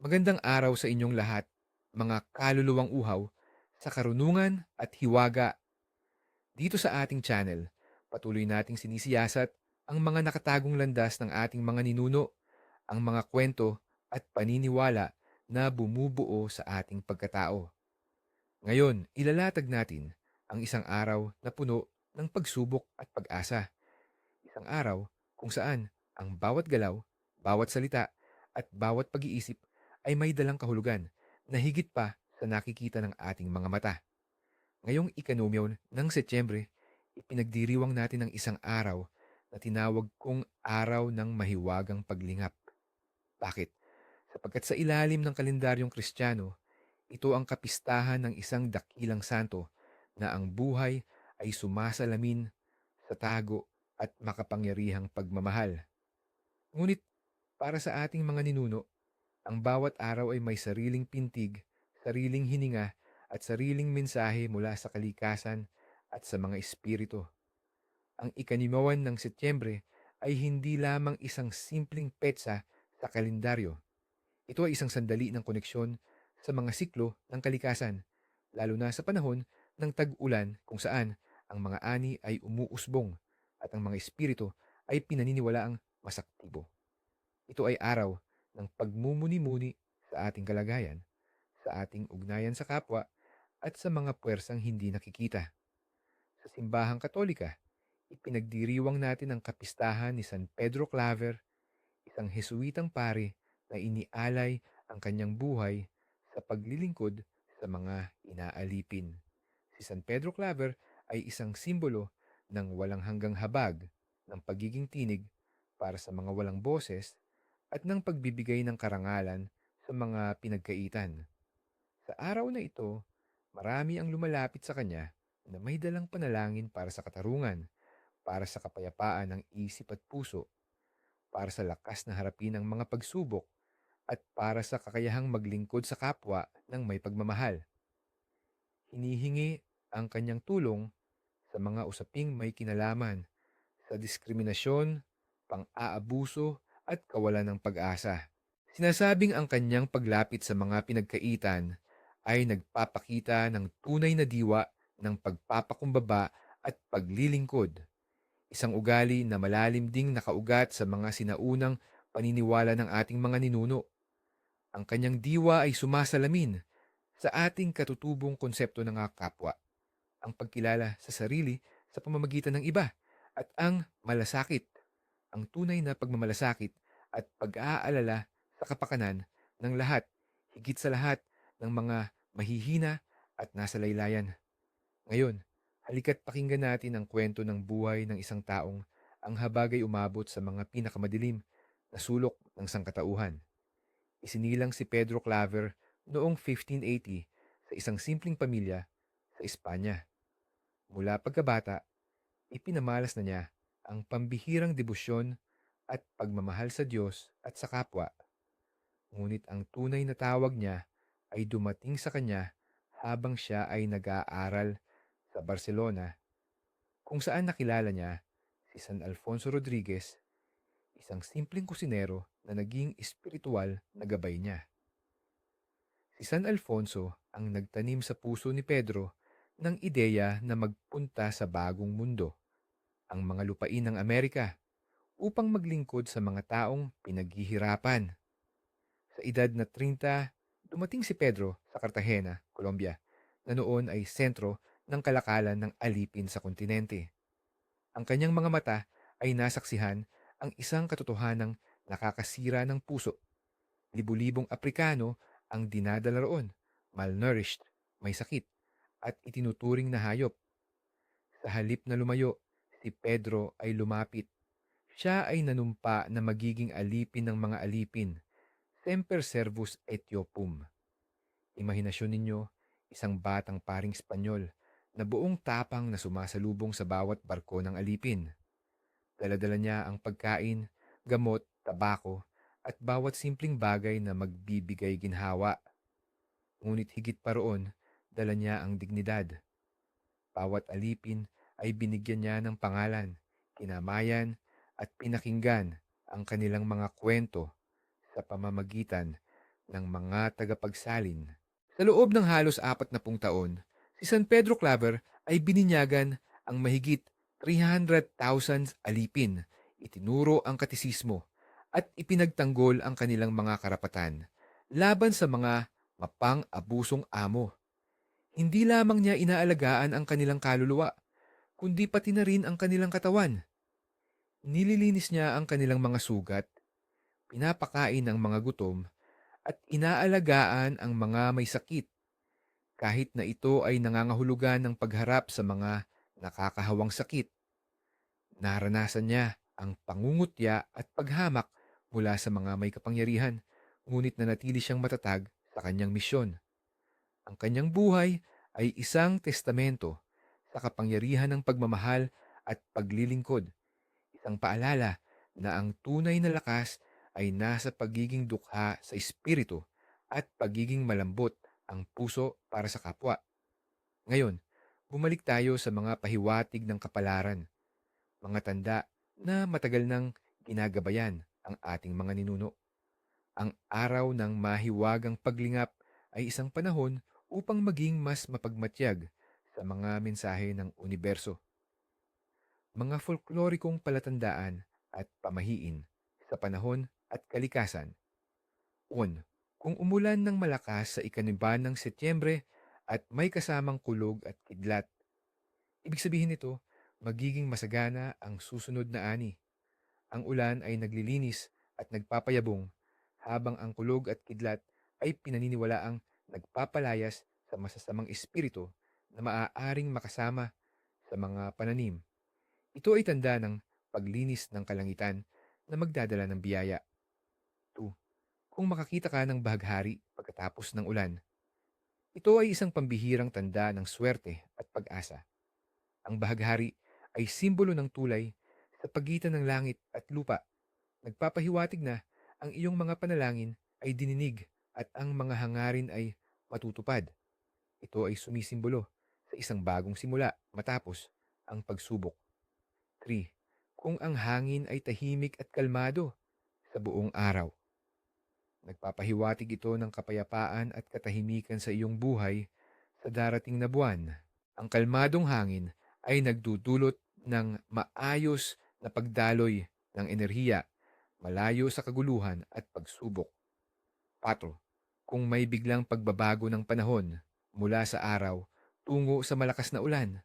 Magandang araw sa inyong lahat, mga kaluluwang uhaw sa karunungan at hiwaga. Dito sa ating channel, patuloy nating sinisiyasat ang mga nakatagong landas ng ating mga ninuno, ang mga kwento at paniniwala na bumubuo sa ating pagkatao. Ngayon, ilalatag natin ang isang araw na puno ng pagsubok at pag-asa. Isang araw kung saan ang bawat galaw, bawat salita, at bawat pag-iisip ay may dalang kahulugan na higit pa sa nakikita ng ating mga mata. Ngayong ikanomyaw ng Setyembre, ipinagdiriwang natin ang isang araw na tinawag kong araw ng mahiwagang paglingap. Bakit? Sapagkat sa ilalim ng kalendaryong Kristiyano, ito ang kapistahan ng isang dakilang santo na ang buhay ay sumasalamin sa tago at makapangyarihang pagmamahal. Ngunit para sa ating mga ninuno, ang bawat araw ay may sariling pintig, sariling hininga at sariling mensahe mula sa kalikasan at sa mga espiritu. Ang ikanimawan ng Setyembre ay hindi lamang isang simpleng petsa sa kalendaryo. Ito ay isang sandali ng koneksyon sa mga siklo ng kalikasan, lalo na sa panahon ng tag-ulan kung saan ang mga ani ay umuusbong at ang mga espiritu ay pinaniniwalaang masaktibo. Ito ay araw ng pagmumuni-muni sa ating kalagayan, sa ating ugnayan sa kapwa, at sa mga puwersang hindi nakikita. Sa simbahang katolika, ipinagdiriwang natin ang kapistahan ni San Pedro Claver, isang Hesuitang pare na inialay ang kanyang buhay sa paglilingkod sa mga inaalipin. Si San Pedro Claver ay isang simbolo ng walang hanggang habag ng pagiging tinig para sa mga walang boses at ng pagbibigay ng karangalan sa mga pinagkaitan. Sa araw na ito, marami ang lumalapit sa kanya na may dalang panalangin para sa katarungan, para sa kapayapaan ng isip at puso, para sa lakas na harapin ang mga pagsubok, at para sa kakayahang maglingkod sa kapwa ng may pagmamahal. Hinihingi ang kanyang tulong sa mga usaping may kinalaman sa diskriminasyon, pang-aabuso at kawalan ng pag-asa. Sinasabing ang kanyang paglapit sa mga pinagkaitan ay nagpapakita ng tunay na diwa ng pagpapakumbaba at paglilingkod. Isang ugali na malalim ding nakaugat sa mga sinaunang paniniwala ng ating mga ninuno. Ang kanyang diwa ay sumasalamin sa ating katutubong konsepto ng kapwa, ang pagkilala sa sarili sa pamamagitan ng iba, at ang malasakit, ang tunay na pagmamalasakit at pag-aalala sa kapakanan ng lahat, higit sa lahat ng mga mahihina at nasa laylayan. Ngayon, halika't pakinggan natin ang kwento ng buhay ng isang taong ang habagay umabot sa mga pinakamadilim na sulok ng sangkatauhan. Isinilang si Pedro Claver noong 1580 sa isang simpleng pamilya sa Espanya. Mula pagkabata, ipinamalas na niya ang pambihirang debosyon at pagmamahal sa Diyos at sa kapwa. Ngunit ang tunay na tawag niya ay dumating sa kanya habang siya ay nag-aaral sa Barcelona, kung saan nakilala niya si San Alfonso Rodriguez, isang simpleng kusinero na naging espiritual na gabay niya. Si San Alfonso ang nagtanim sa puso ni Pedro ng ideya na magpunta sa bagong mundo, ang mga lupain ng Amerika, upang maglingkod sa mga taong pinaghihirapan. Sa edad na 30, dumating si Pedro sa Cartagena, Colombia, na noon ay sentro ng kalakalan ng alipin sa kontinente. Ang kanyang mga mata ay nasaksihan ang isang katotohanang nakakasira ng puso. Libu-libong Aprikano ang dinadala roon, malnourished, may sakit, at itinuturing na hayop. Sa halip na lumayo, si Pedro ay lumapit. Siya ay nanumpa na magiging alipin ng mga alipin, semper servus etiopum. Imahinasyon ninyo, isang batang paring Espanyol na buong tapang na sumasalubong sa bawat barko ng alipin. Daladala niya ang pagkain, gamot, tabako, at bawat simpleng bagay na magbibigay ginhawa. Ngunit higit pa roon, dala niya ang dignidad. Bawat alipin ay binigyan niya ng pangalan, kinamayan, at pinakinggan ang kanilang mga kwento sa pamamagitan ng mga tagapagsalin. Sa loob ng halos apat na taon, si San Pedro Claver ay bininyagan ang mahigit 300,000 alipin, itinuro ang katisismo, at ipinagtanggol ang kanilang mga karapatan laban sa mga mapang-abusong amo. Hindi lamang niya inaalagaan ang kanilang kaluluwa, kundi pati na rin ang kanilang katawan. Nililinis niya ang kanilang mga sugat, pinapakain ang mga gutom, at inaalagaan ang mga may sakit, kahit na ito ay nangangahulugan ng pagharap sa mga nakakahawang sakit. Naranasan niya ang pangungutya at paghamak mula sa mga may kapangyarihan, ngunit nanatili siyang matatag sa kanyang misyon. Ang kanyang buhay ay isang testamento sa kapangyarihan ng pagmamahal at paglilingkod. Isang paalala na ang tunay na lakas ay nasa pagiging dukha sa espiritu at pagiging malambot ang puso para sa kapwa. Ngayon, bumalik tayo sa mga pahiwatig ng kapalaran, mga tanda na matagal nang ginagabayan ang ating mga ninuno. Ang araw ng mahiwagang paglingap ay isang panahon upang maging mas mapagmatyag sa mga mensahe ng universo. Mga folklorikong palatandaan at pamahiin sa panahon at kalikasan. 1. Kung umulan ng malakas sa ikaniban ng Setyembre at may kasamang kulog at kidlat, ibig sabihin nito, magiging masagana ang susunod na ani. Ang ulan ay naglilinis at nagpapayabong habang ang kulog at kidlat ay pinaniniwalaang nagpapalayas sa masasamang espiritu na maaaring makasama sa mga pananim. Ito ay tanda ng paglinis ng kalangitan na magdadala ng biyaya. 2. Kung makakita ka ng bahaghari pagkatapos ng ulan, ito ay isang pambihirang tanda ng swerte at pag-asa. Ang bahaghari ay simbolo ng tulay sa pagitan ng langit at lupa. Nagpapahiwatig na ang iyong mga panalangin ay dininig at ang mga hangarin ay matutupad. Ito ay sumisimbolo sa isang bagong simula matapos ang pagsubok. 3. Kung ang hangin ay tahimik at kalmado sa buong araw. Nagpapahiwatig ito ng kapayapaan at katahimikan sa iyong buhay sa darating na buwan. Ang kalmadong hangin ay nagdudulot ng maayos na pagdaloy ng enerhiya malayo sa kaguluhan at pagsubok. 4. Kung may biglang pagbabago ng panahon mula sa araw tungo sa malakas na ulan,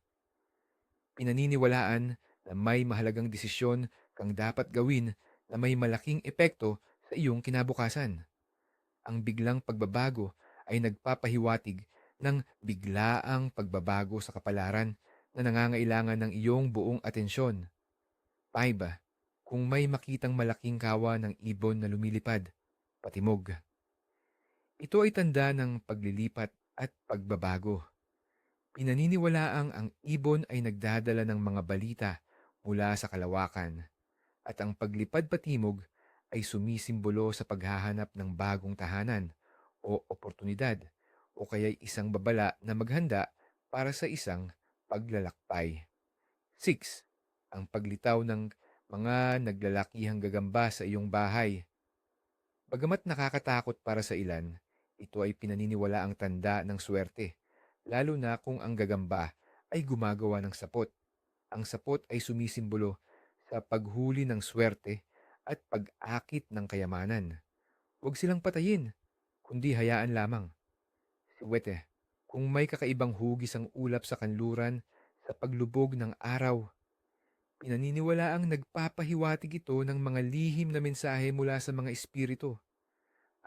pinaniniwalaan na may mahalagang desisyon kang dapat gawin na may malaking epekto sa iyong kinabukasan. Ang biglang pagbabago ay nagpapahiwatig ng biglaang pagbabago sa kapalaran na nangangailangan ng iyong buong atensyon. 5. Kung may makitang malaking kawa ng ibon na lumilipad, patimog. Ito ay tanda ng paglilipat at pagbabago. Pinaniniwalaang ang ibon ay nagdadala ng mga balita mula sa kalawakan at ang paglipad patimog ay sumisimbolo sa paghahanap ng bagong tahanan o oportunidad o kaya isang babala na maghanda para sa isang paglalakbay. 6. Ang paglitaw ng mga naglalakihang gagamba sa iyong bahay. Bagamat nakakatakot para sa ilan, ito ay pinaniniwala ang tanda ng swerte, lalo na kung ang gagamba ay gumagawa ng sapot. Ang sapot ay sumisimbolo sa paghuli ng swerte at pag-akit ng kayamanan. Huwag silang patayin, kundi hayaan lamang. Siwete, kung may kakaibang hugis ang ulap sa kanluran sa paglubog ng araw, Pinaniniwala ang nagpapahiwatig ito ng mga lihim na mensahe mula sa mga espiritu.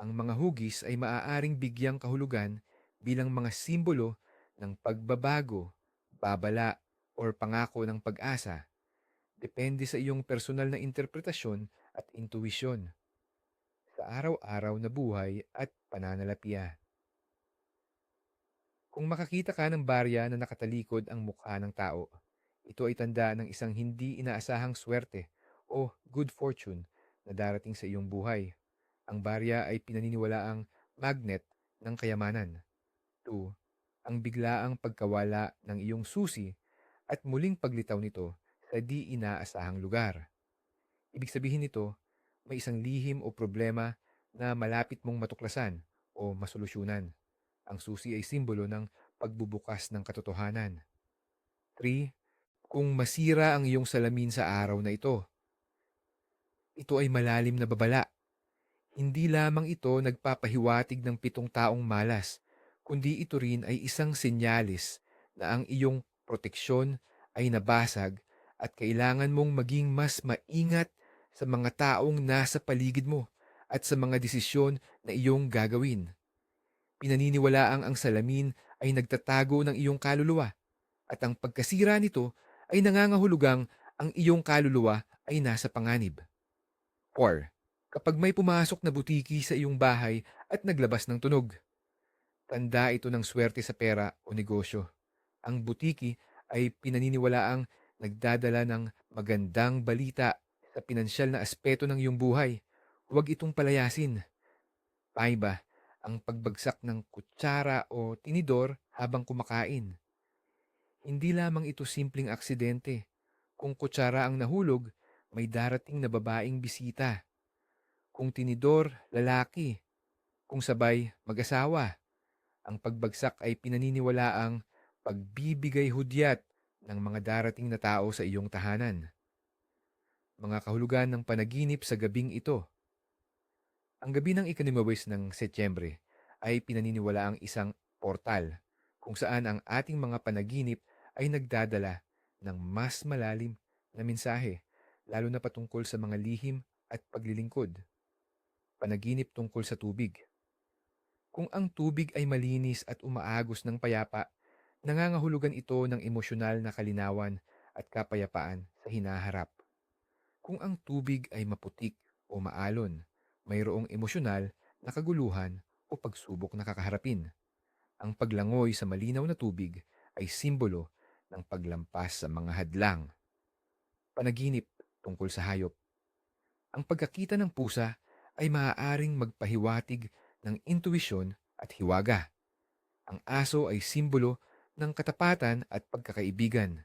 Ang mga hugis ay maaaring bigyang kahulugan bilang mga simbolo ng pagbabago, babala, or pangako ng pag-asa. Depende sa iyong personal na interpretasyon at intuwisyon sa araw-araw na buhay at pananalapiya. Kung makakita ka ng barya na nakatalikod ang mukha ng tao, ito ay tanda ng isang hindi inaasahang swerte o good fortune na darating sa iyong buhay. Ang barya ay pinaniniwalaang magnet ng kayamanan. 2. Ang biglaang pagkawala ng iyong susi at muling paglitaw nito sa di inaasahang lugar. Ibig sabihin nito, may isang lihim o problema na malapit mong matuklasan o masolusyonan. Ang susi ay simbolo ng pagbubukas ng katotohanan. 3. Kung masira ang iyong salamin sa araw na ito, ito ay malalim na babala. Hindi lamang ito nagpapahiwatig ng pitong taong malas, kundi ito rin ay isang senyalis na ang iyong proteksyon ay nabasag at kailangan mong maging mas maingat sa mga taong nasa paligid mo at sa mga desisyon na iyong gagawin. Pinaniniwalaang ang salamin ay nagtatago ng iyong kaluluwa at ang pagkasira nito ay nangangahulugang ang iyong kaluluwa ay nasa panganib. 4. Kapag may pumasok na butiki sa iyong bahay at naglabas ng tunog, tanda ito ng swerte sa pera o negosyo. Ang butiki ay pinaniniwalaang nagdadala ng magandang balita sa pinansyal na aspeto ng iyong buhay. Huwag itong palayasin. Paiba, ang pagbagsak ng kutsara o tinidor habang kumakain. Hindi lamang ito simpleng aksidente. Kung kutsara ang nahulog, may darating na babaeng bisita. Kung tinidor, lalaki. Kung sabay, mag-asawa. Ang pagbagsak ay pinaniniwalaang pagbibigay hudyat ng mga darating na tao sa iyong tahanan. Mga kahulugan ng panaginip sa gabing ito. Ang gabi ng ikanimawis ng Setyembre ay pinaniniwala ang isang portal kung saan ang ating mga panaginip ay nagdadala ng mas malalim na mensahe lalo na patungkol sa mga lihim at paglilingkod. Panaginip tungkol sa tubig. Kung ang tubig ay malinis at umaagos ng payapa, nangangahulugan ito ng emosyonal na kalinawan at kapayapaan sa hinaharap. Kung ang tubig ay maputik o maalon, mayroong emosyonal na kaguluhan o pagsubok na kakaharapin. Ang paglangoy sa malinaw na tubig ay simbolo ng paglampas sa mga hadlang. Panaginip tungkol sa hayop. Ang pagkakita ng pusa ay maaaring magpahiwatig ng intuisyon at hiwaga. Ang aso ay simbolo ng katapatan at pagkakaibigan.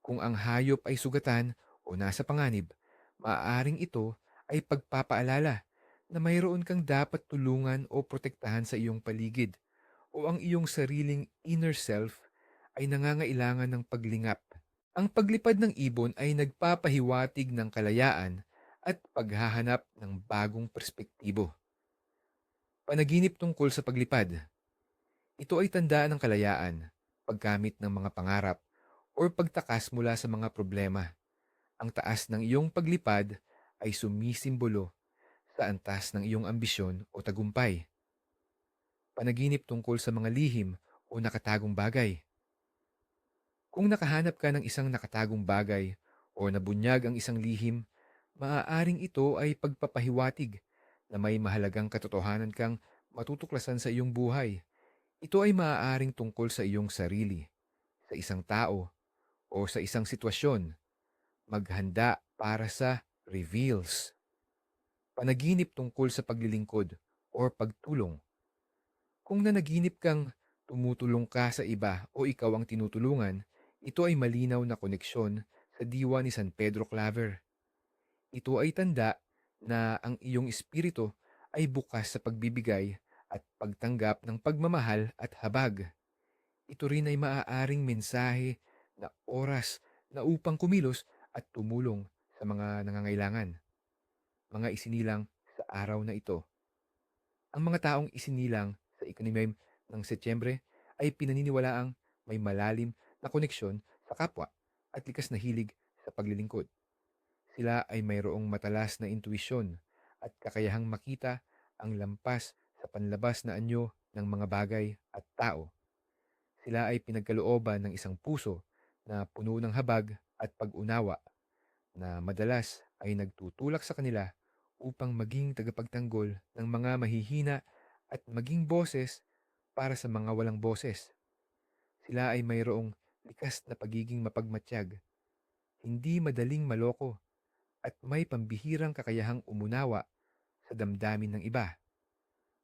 Kung ang hayop ay sugatan o nasa panganib, maaaring ito ay pagpapaalala na mayroon kang dapat tulungan o protektahan sa iyong paligid o ang iyong sariling inner self ay nangangailangan ng paglingap. Ang paglipad ng ibon ay nagpapahiwatig ng kalayaan at paghahanap ng bagong perspektibo. Panaginip tungkol sa paglipad. Ito ay tanda ng kalayaan, paggamit ng mga pangarap, o pagtakas mula sa mga problema. Ang taas ng iyong paglipad ay sumisimbolo sa antas ng iyong ambisyon o tagumpay. Panaginip tungkol sa mga lihim o nakatagong bagay. Kung nakahanap ka ng isang nakatagong bagay o nabunyag ang isang lihim, maaaring ito ay pagpapahiwatig na may mahalagang katotohanan kang matutuklasan sa iyong buhay. Ito ay maaaring tungkol sa iyong sarili, sa isang tao, o sa isang sitwasyon. Maghanda para sa reveals. Panaginip tungkol sa paglilingkod o pagtulong. Kung nanaginip kang tumutulong ka sa iba o ikaw ang tinutulungan, ito ay malinaw na koneksyon sa diwa ni San Pedro Claver. Ito ay tanda na ang iyong espiritu ay bukas sa pagbibigay at pagtanggap ng pagmamahal at habag. Ito rin ay maaaring mensahe na oras na upang kumilos at tumulong sa mga nangangailangan. Mga isinilang sa araw na ito. Ang mga taong isinilang sa ikanim ng Setyembre ay pinaniniwalaang may malalim na koneksyon sa kapwa at likas na hilig sa paglilingkod. Sila ay mayroong matalas na intuisyon at kakayahang makita ang lampas sa panlabas na anyo ng mga bagay at tao. Sila ay pinagkalooban ng isang puso na puno ng habag at pag-unawa na madalas ay nagtutulak sa kanila upang maging tagapagtanggol ng mga mahihina at maging boses para sa mga walang boses. Sila ay mayroong likas na pagiging mapagmatsyag, hindi madaling maloko at may pambihirang kakayahang umunawa sa damdamin ng iba.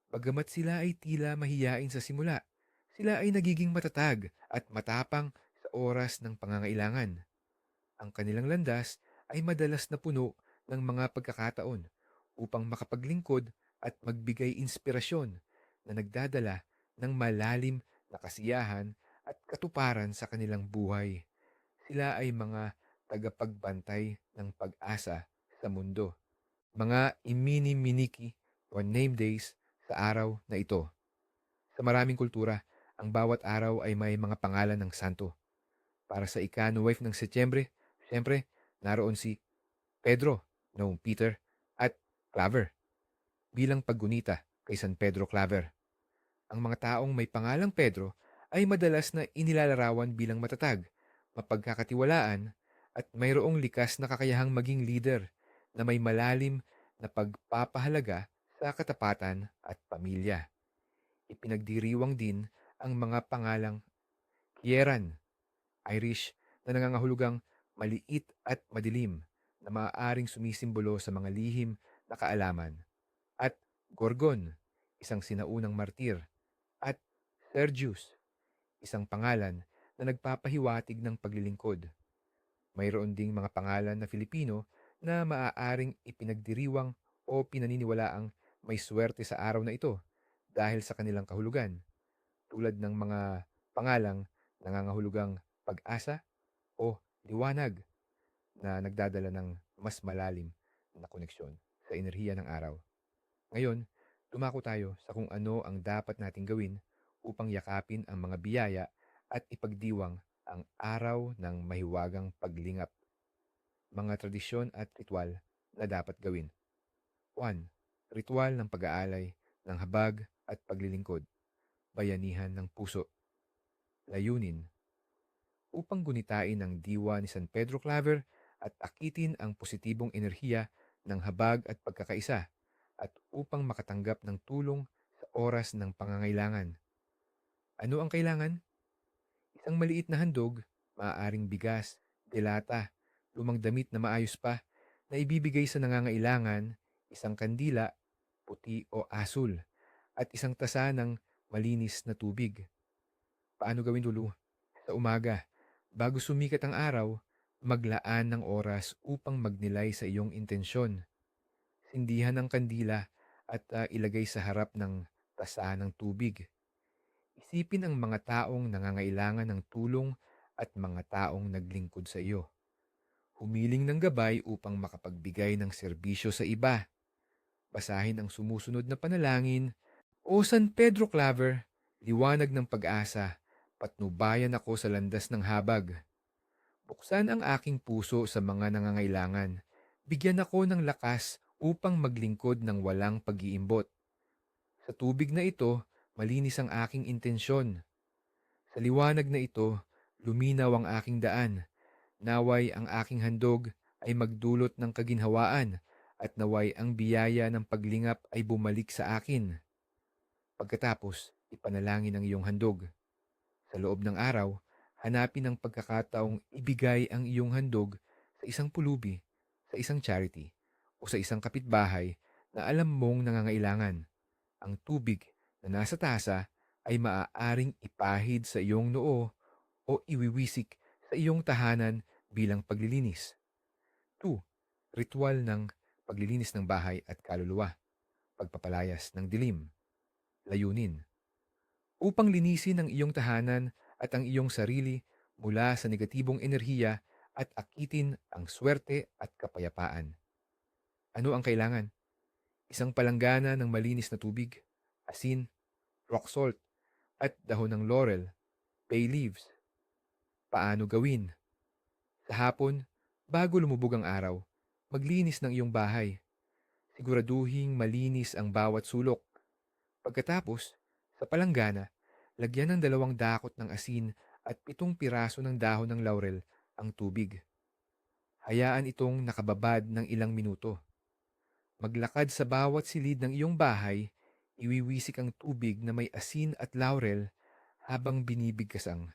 Bagamat sila ay tila mahiyain sa simula, sila ay nagiging matatag at matapang sa oras ng pangangailangan. Ang kanilang landas ay madalas na puno ng mga pagkakataon upang makapaglingkod at magbigay inspirasyon na nagdadala ng malalim na kasiyahan at katuparan sa kanilang buhay. Sila ay mga tagapagbantay ng pag-asa sa mundo. Mga imini-miniki o name days sa araw na ito. Sa maraming kultura, ang bawat araw ay may mga pangalan ng santo. Para sa ika-9 ng Setyembre, siyempre, naroon si Pedro, noong Peter, at Claver, bilang paggunita kay San Pedro Claver. Ang mga taong may pangalang Pedro ay madalas na inilalarawan bilang matatag, mapagkakatiwalaan, at mayroong likas na kakayahang maging leader na may malalim na pagpapahalaga sa katapatan at pamilya. Ipinagdiriwang din ang mga pangalang Kieran, Irish na nangangahulugang maliit at madilim na maaaring sumisimbolo sa mga lihim na kaalaman, at Gorgon, isang sinaunang martir, at Sergius, isang pangalan na nagpapahiwatig ng paglilingkod. Mayroon ding mga pangalan na Filipino na maaaring ipinagdiriwang o pinaniniwalaang may swerte sa araw na ito dahil sa kanilang kahulugan, tulad ng mga pangalang nangangahulugang pag-asa o liwanag na nagdadala ng mas malalim na koneksyon sa enerhiya ng araw. Ngayon, dumako tayo sa kung ano ang dapat nating gawin upang yakapin ang mga biyaya at ipagdiwang ang araw ng mahiwagang paglingap. Mga tradisyon at ritual na dapat gawin. 1. Ritual ng pag-aalay ng habag at paglilingkod. Bayanihan ng puso. Layunin. Upang gunitain ang diwa ni San Pedro Claver at akitin ang positibong enerhiya ng habag at pagkakaisa at upang makatanggap ng tulong sa oras ng pangangailangan. Ano ang kailangan? Isang maliit na handog, maaaring bigas, delata, lumang damit na maayos pa, na ibibigay sa nangangailangan, isang kandila, puti o asul, at isang tasa ng malinis na tubig. Paano gawin dulo? Sa umaga, bago sumikat ang araw, maglaan ng oras upang magnilay sa iyong intensyon. Sindihan ang kandila at uh, ilagay sa harap ng tasa ng tubig. Isipin ang mga taong nangangailangan ng tulong at mga taong naglingkod sa iyo. Humiling ng gabay upang makapagbigay ng serbisyo sa iba. Basahin ang sumusunod na panalangin. O San Pedro Claver, liwanag ng pag-asa, patnubayan ako sa landas ng habag. Buksan ang aking puso sa mga nangangailangan. Bigyan ako ng lakas upang maglingkod ng walang pag-iimbot. Sa tubig na ito, malinis ang aking intensyon. Sa liwanag na ito, luminaw ang aking daan. Naway ang aking handog ay magdulot ng kaginhawaan at naway ang biyaya ng paglingap ay bumalik sa akin. Pagkatapos, ipanalangin ang iyong handog. Sa loob ng araw, hanapin ang pagkakataong ibigay ang iyong handog sa isang pulubi, sa isang charity, o sa isang kapitbahay na alam mong nangangailangan. Ang tubig na nasa tasa ay maaaring ipahid sa iyong noo o iwiwisik sa iyong tahanan bilang paglilinis. 2. Ritual ng paglilinis ng bahay at kaluluwa. Pagpapalayas ng dilim. Layunin. Upang linisin ang iyong tahanan at ang iyong sarili mula sa negatibong enerhiya at akitin ang swerte at kapayapaan. Ano ang kailangan? Isang palanggana ng malinis na tubig, asin, rock salt, at dahon ng laurel, bay leaves. Paano gawin? Sa hapon, bago lumubog ang araw, maglinis ng iyong bahay. Siguraduhing malinis ang bawat sulok. Pagkatapos, sa palanggana, lagyan ng dalawang dakot ng asin at pitong piraso ng dahon ng laurel ang tubig. Hayaan itong nakababad ng ilang minuto. Maglakad sa bawat silid ng iyong bahay, iwiwisik ang tubig na may asin at laurel habang binibigkas ang.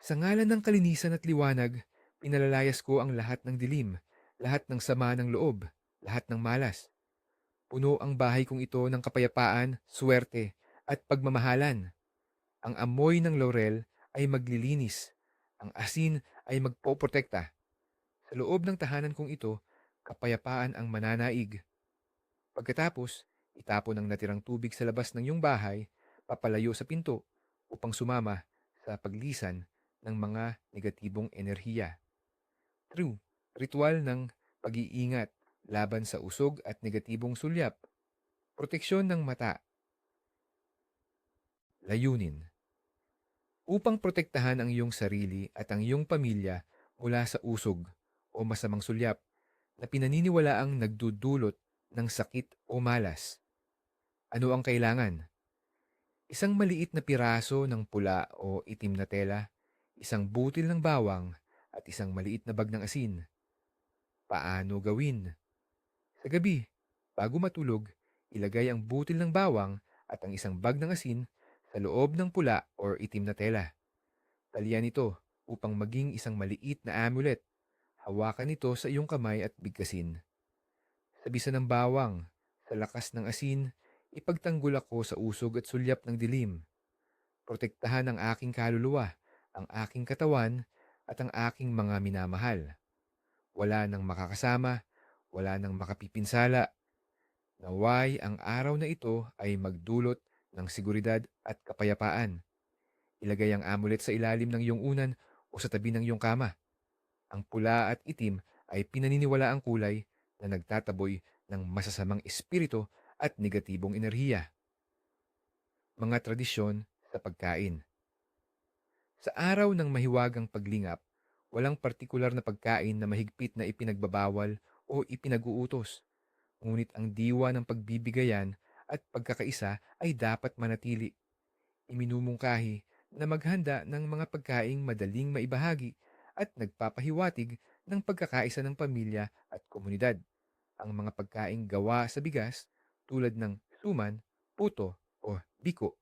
Sa ngalan ng kalinisan at liwanag, pinalalayas ko ang lahat ng dilim, lahat ng sama ng loob, lahat ng malas. Puno ang bahay kong ito ng kapayapaan, swerte, at pagmamahalan. Ang amoy ng laurel ay maglilinis. Ang asin ay magpoprotekta. Sa loob ng tahanan kong ito, kapayapaan ang mananaig. Pagkatapos, Itapon ang natirang tubig sa labas ng iyong bahay, papalayo sa pinto upang sumama sa paglisan ng mga negatibong enerhiya. True, ritual ng pag-iingat laban sa usog at negatibong sulyap. Proteksyon ng mata. Layunin. Upang protektahan ang iyong sarili at ang iyong pamilya mula sa usog o masamang sulyap na pinaniniwalaang nagdudulot ng sakit o malas. Ano ang kailangan? Isang maliit na piraso ng pula o itim na tela, isang butil ng bawang, at isang maliit na bag ng asin. Paano gawin? Sa gabi, bago matulog, ilagay ang butil ng bawang at ang isang bag ng asin sa loob ng pula or itim na tela. Talian ito upang maging isang maliit na amulet. Hawakan ito sa iyong kamay at bigkasin. Sa bisa ng bawang, sa lakas ng asin, ipagtanggol ako sa usog at sulyap ng dilim. Protektahan ang aking kaluluwa, ang aking katawan, at ang aking mga minamahal. Wala nang makakasama, wala nang makapipinsala. Naway ang araw na ito ay magdulot ng seguridad at kapayapaan. Ilagay ang amulet sa ilalim ng iyong unan o sa tabi ng iyong kama. Ang pula at itim ay pinaniniwala ang kulay na nagtataboy ng masasamang espiritu at negatibong enerhiya. Mga tradisyon sa pagkain. Sa araw ng mahiwagang paglingap, walang partikular na pagkain na mahigpit na ipinagbabawal o ipinag-uutos. Ngunit ang diwa ng pagbibigayan at pagkakaisa ay dapat manatili. Iminumungkahi na maghanda ng mga pagkaing madaling maibahagi at nagpapahiwatig ng pagkakaisa ng pamilya at komunidad. Ang mga pagkaing gawa sa bigas tulad ng suman, puto o biko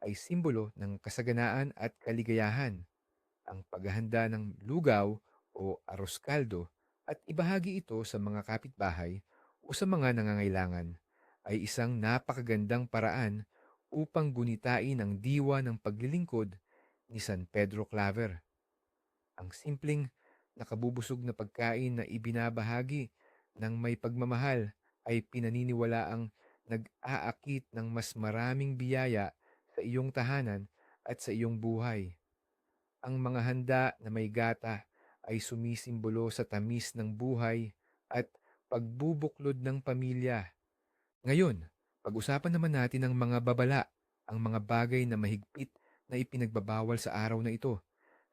ay simbolo ng kasaganaan at kaligayahan. Ang paghahanda ng lugaw o arroz kaldo at ibahagi ito sa mga kapitbahay o sa mga nangangailangan ay isang napakagandang paraan upang gunitain ang diwa ng paglilingkod ni San Pedro Claver. Ang simpleng nakabubusog na pagkain na ibinabahagi ng may pagmamahal ay pinaniniwalaang nag-aakit ng mas maraming biyaya sa iyong tahanan at sa iyong buhay. Ang mga handa na may gata ay sumisimbolo sa tamis ng buhay at pagbubuklod ng pamilya. Ngayon, pag-usapan naman natin ang mga babala, ang mga bagay na mahigpit na ipinagbabawal sa araw na ito,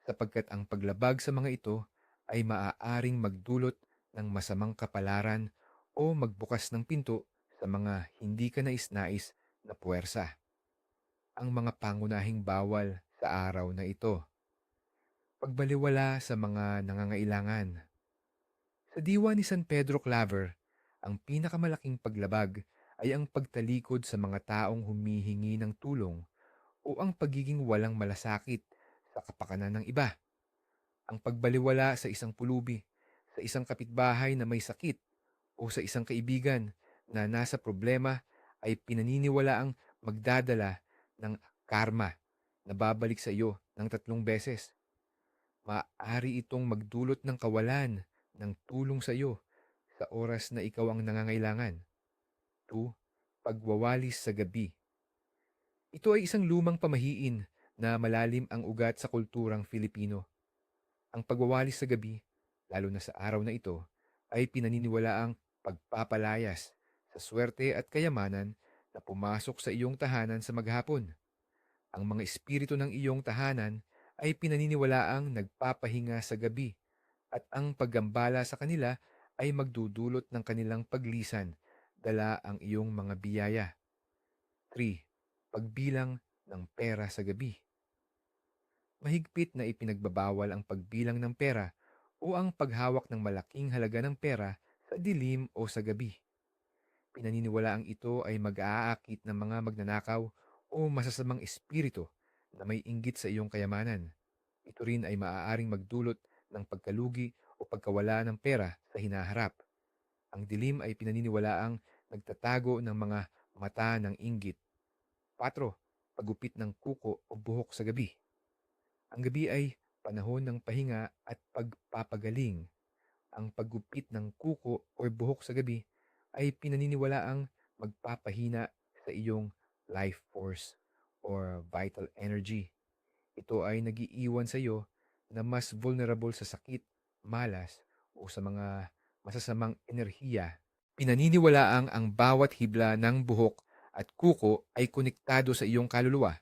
sapagkat ang paglabag sa mga ito ay maaaring magdulot ng masamang kapalaran o magbukas ng pinto sa mga hindi ka nais-nais na puwersa ang mga pangunahing bawal sa araw na ito. Pagbaliwala sa mga nangangailangan. Sa diwa ni San Pedro Claver, ang pinakamalaking paglabag ay ang pagtalikod sa mga taong humihingi ng tulong o ang pagiging walang malasakit sa kapakanan ng iba. Ang pagbaliwala sa isang pulubi, sa isang kapitbahay na may sakit o sa isang kaibigan na nasa problema ay pinaniniwalaang magdadala ng karma na babalik sa iyo ng tatlong beses. Maaari itong magdulot ng kawalan ng tulong sa iyo sa oras na ikaw ang nangangailangan. 2. Pagwawalis sa gabi. Ito ay isang lumang pamahiin na malalim ang ugat sa kulturang Filipino. Ang pagwawalis sa gabi, lalo na sa araw na ito, ay pinaniniwalaang pagpapalayas sa swerte at kayamanan na pumasok sa iyong tahanan sa maghapon. Ang mga espiritu ng iyong tahanan ay pinaniniwalaang nagpapahinga sa gabi at ang paggambala sa kanila ay magdudulot ng kanilang paglisan, dala ang iyong mga biyaya. 3. Pagbilang ng pera sa gabi. Mahigpit na ipinagbabawal ang pagbilang ng pera o ang paghawak ng malaking halaga ng pera sa dilim o sa gabi. Pinaniniwalaang ito ay mag-aakit ng mga magnanakaw o masasamang espiritu na may inggit sa iyong kayamanan. Ito rin ay maaaring magdulot ng pagkalugi o pagkawala ng pera sa hinaharap. Ang dilim ay pinaniniwalaang nagtatago ng mga mata ng inggit. 4. Pagupit ng kuko o buhok sa gabi. Ang gabi ay panahon ng pahinga at pagpapagaling. Ang paggupit ng kuko o buhok sa gabi ay pinaniniwalaang magpapahina sa iyong life force or vital energy. Ito ay nagiiwan sa iyo na mas vulnerable sa sakit, malas, o sa mga masasamang enerhiya. Pinaniniwalaang ang bawat hibla ng buhok at kuko ay konektado sa iyong kaluluwa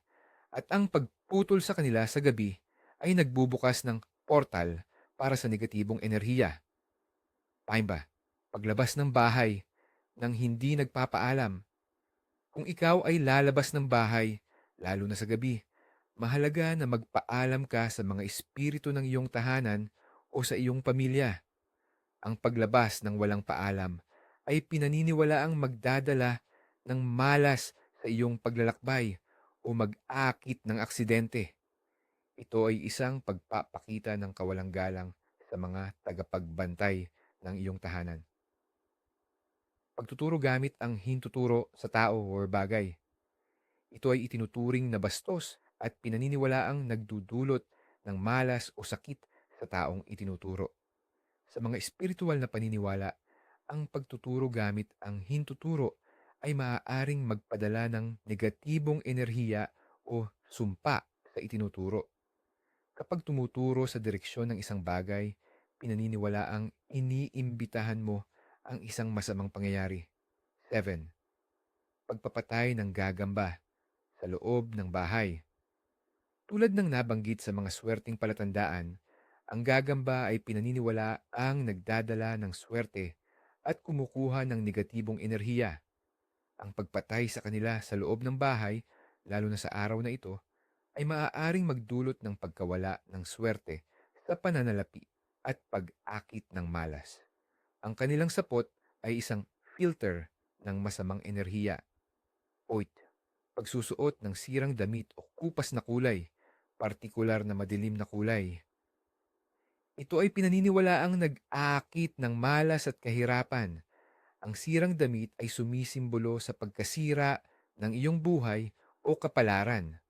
at ang pagputol sa kanila sa gabi ay nagbubukas ng portal para sa negatibong enerhiya. Paimba, paglabas ng bahay nang hindi nagpapaalam. Kung ikaw ay lalabas ng bahay, lalo na sa gabi, mahalaga na magpaalam ka sa mga espiritu ng iyong tahanan o sa iyong pamilya. Ang paglabas ng walang paalam ay pinaniniwalaang magdadala ng malas sa iyong paglalakbay o mag-akit ng aksidente. Ito ay isang pagpapakita ng kawalang galang sa mga tagapagbantay ng iyong tahanan. Pagtuturo gamit ang hintuturo sa tao o bagay. Ito ay itinuturing na bastos at pinaniniwalaang nagdudulot ng malas o sakit sa taong itinuturo. Sa mga espiritual na paniniwala, ang pagtuturo gamit ang hintuturo ay maaaring magpadala ng negatibong enerhiya o sumpa sa itinuturo. Kapag tumuturo sa direksyon ng isang bagay, pinaniniwalaang iniimbitahan mo ang isang masamang pangyayari. 7. Pagpapatay ng gagamba sa loob ng bahay. Tulad ng nabanggit sa mga swerteng palatandaan, ang gagamba ay pinaniniwala ang nagdadala ng swerte at kumukuha ng negatibong enerhiya. Ang pagpatay sa kanila sa loob ng bahay, lalo na sa araw na ito, ay maaaring magdulot ng pagkawala ng swerte sa pananalapi at pag-akit ng malas. Ang kanilang sapot ay isang filter ng masamang enerhiya. 8. Pagsusuot ng sirang damit o kupas na kulay, partikular na madilim na kulay. Ito ay pinaniniwalaang nag-akit ng malas at kahirapan. Ang sirang damit ay sumisimbolo sa pagkasira ng iyong buhay o kapalaran.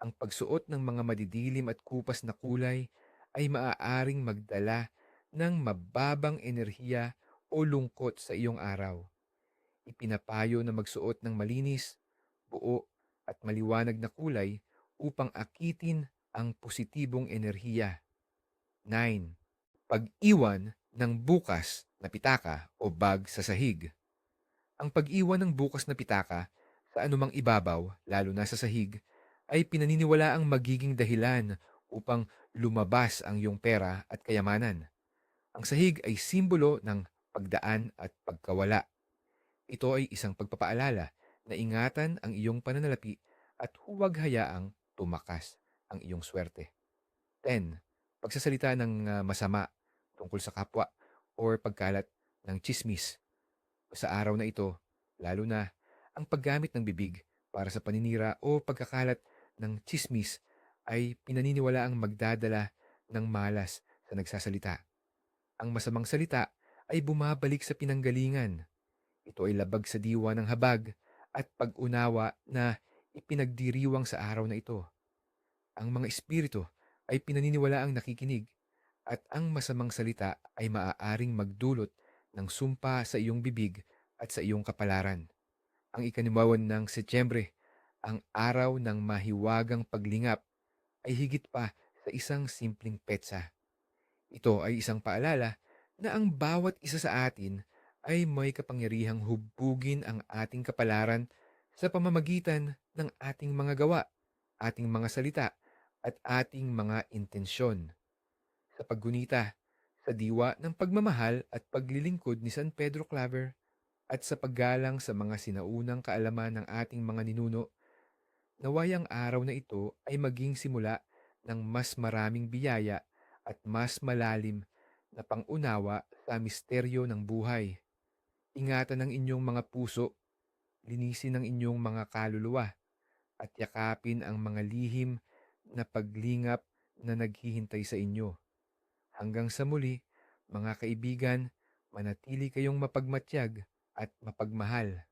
Ang pagsuot ng mga madidilim at kupas na kulay ay maaaring magdala ng mababang enerhiya o lungkot sa iyong araw. Ipinapayo na magsuot ng malinis, buo at maliwanag na kulay upang akitin ang positibong enerhiya. 9. Pag-iwan ng bukas na pitaka o bag sa sahig. Ang pag-iwan ng bukas na pitaka sa anumang ibabaw, lalo na sa sahig, ay pinaniniwala ang magiging dahilan upang lumabas ang iyong pera at kayamanan. Ang sahig ay simbolo ng pagdaan at pagkawala. Ito ay isang pagpapaalala na ingatan ang iyong pananalapi at huwag hayaang tumakas ang iyong swerte. 10 pagsasalita ng uh, masama tungkol sa kapwa or pagkalat ng chismis. Sa araw na ito, lalo na ang paggamit ng bibig para sa paninira o pagkakalat ng chismis ay pinaniniwala ang magdadala ng malas sa nagsasalita. Ang masamang salita ay bumabalik sa pinanggalingan. Ito ay labag sa diwa ng habag at pag-unawa na ipinagdiriwang sa araw na ito. Ang mga espiritu ay pinaniniwala ang nakikinig at ang masamang salita ay maaaring magdulot ng sumpa sa iyong bibig at sa iyong kapalaran. Ang ikanimawan ng Setyembre, ang araw ng mahiwagang paglingap, ay higit pa sa isang simpleng petsa. Ito ay isang paalala na ang bawat isa sa atin ay may kapangyarihang hubugin ang ating kapalaran sa pamamagitan ng ating mga gawa, ating mga salita, at ating mga intensyon. Sa paggunita, sa diwa ng pagmamahal at paglilingkod ni San Pedro Claver at sa paggalang sa mga sinaunang kaalaman ng ating mga ninuno, naway ang araw na ito ay maging simula ng mas maraming biyaya at mas malalim na pangunawa sa misteryo ng buhay. Ingatan ang inyong mga puso, linisin ang inyong mga kaluluwa, at yakapin ang mga lihim na paglingap na naghihintay sa inyo. Hanggang sa muli, mga kaibigan, manatili kayong mapagmatyag at mapagmahal.